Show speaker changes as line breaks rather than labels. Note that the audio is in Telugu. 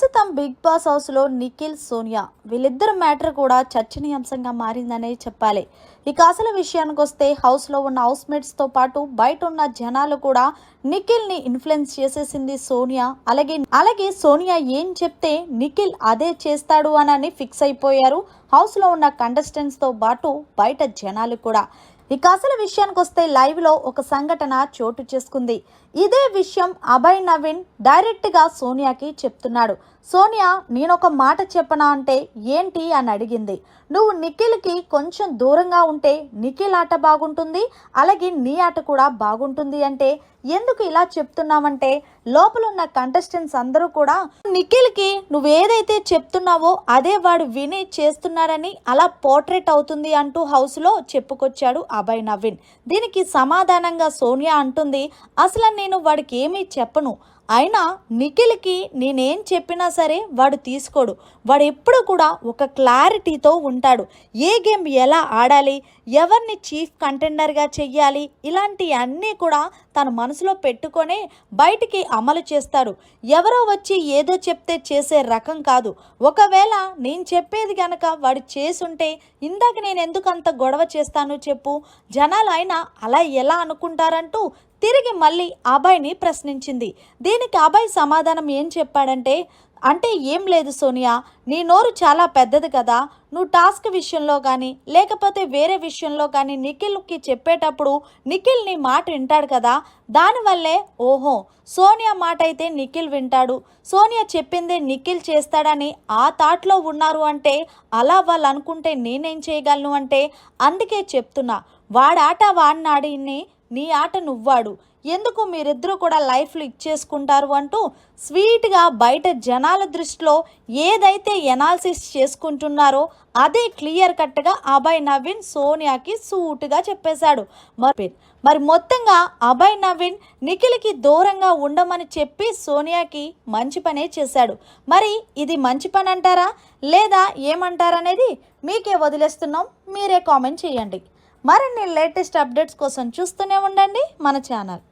ప్రస్తుతం బిగ్ బాస్ హౌస్లో నిఖిల్ సోనియా. వీళ్ళిద్దరు మ్యాటర్ కూడా చర్చనీయాంశంగా మారిందనే చెప్పాలి. ఇక అసలు విషయానికి వస్తే హౌస్లో ఉన్న హౌస్మేట్స్తో పాటు బయట ఉన్న జనాలు కూడా నిఖిల్ని ఇన్ఫ్లుయెన్స్ చేసేసింది సోనియా. అలాగే అలాగే సోనియా ఏం చెప్తే నిఖిల్ అదే చేస్తాడు అని ఫిక్స్ అయిపోయారు. హౌస్లో ఉన్న కంటెస్టెంట్స్తో పాటు బయట జనాలు కూడా. ఇక అసలు విషయానికి వస్తే లైవ్లో ఒక సంఘటన చోటు చేసుకుంది. ఇదే విషయం అభయ్ నవీన్ డైరెక్ట్గా సోనియాకి చెప్తున్నాడు. సోనియా నేను ఒక మాట చెప్పనా అంటే ఏంటి అని అడిగింది. నువ్వు నిఖిల్కి కొంచెం దూరంగా ఉంటే నిఖిల్ ఆట బాగుంటుంది అలాగే నీ ఆట కూడా బాగుంటుంది అంటే ఎందుకు ఇలా చెప్తున్నామంటే లోపల ఉన్న కంటెస్టెంట్స్ అందరూ కూడా నిఖిల్కి నువ్వు ఏదైతే చెప్తున్నావో అదే వాడు విని చేస్తున్నాడని అలా పోర్ట్రేట్ అవుతుంది అంటూ హౌస్లో చెప్పుకొచ్చాడు అభయ్ నవీన్. దీనికి సమాధానంగా సోనియా అంటుంది అసలు నేను వాడికి ఏమీ చెప్పను. అయినా నిఖిల్కి నేనేం చెప్పినా సరే వాడు తీసుకోడు. వాడు ఎప్పుడు కూడా ఒక క్లారిటీతో ఉంటాడు. ఏ గేమ్ ఎలా ఆడాలి? ఎవరిని చీఫ్ కంటెండర్గా చెయ్యాలి? ఇలాంటి అన్నీ కూడా తన మనసులో పెట్టుకొనే బయటికి అమలు చేస్తారు. ఎవరో వచ్చి ఏదో చెప్తే చేసే రకం కాదు. ఒకవేళ నేను చెప్పేది గనక వాడు చేసుంటే ఇందాక నేను ఎందుకు అంత గొడవ చేస్తాను చెప్పు? జనాలు అయినా అలా ఎలా అనుకుంటారంటూ తిరిగి మళ్ళీ అభయ్ని ప్రశ్నించింది. దీనికి అభయ్ సమాధానం ఏం చెప్పాడంటే అంటే ఏం లేదు సోనియా నీ నోరు చాలా పెద్దది కదా. నువ్వు టాస్క్ విషయంలో కానీ లేకపోతే వేరే విషయంలో కానీ నిఖిల్కి చెప్పేటప్పుడు నిఖిల్ నీ మాట వింటాడు కదా. దానివల్లే ఓహో సోనియా మాట అయితే నిఖిల్ వింటాడు. సోనియా చెప్పిందే నిఖిల్ చేస్తాడని ఆ థాట్లో ఉన్నారు అంటే అలా వాళ్ళు అనుకుంటే నేనేం చేయగలను అంటే అందుకే చెప్తున్నా. వాడాట వాడినాడిని నీ ఆట నువ్వాడు. ఎందుకు మీరిద్దరూ కూడా లైఫ్లు ఇచ్చేసుకుంటారు అంటూ స్వీట్గా బయట జనాల దృష్టిలో ఏదైతే ఎనాలిసిస్ చేసుకుంటున్నారో అదే క్లియర్ కట్గా అభయ్ నవీన్ సోనియాకి సూటుగా చెప్పేశాడు. మరి మరి మొత్తంగా అభయ్ నవీన్ నిఖిల్కి దూరంగా ఉండమని చెప్పి సోనియాకి మంచి పనే చేశాడు. మరి ఇది మంచి పని అంటారా లేదా ఏమంటారనేది మీకే వదిలేస్తున్నాం. మీరే కామెంట్ చేయండి. మరిన్ని లేటెస్ట్ అప్డేట్స్ కోసం చూస్తూనే ఉండండి మన ఛానల్.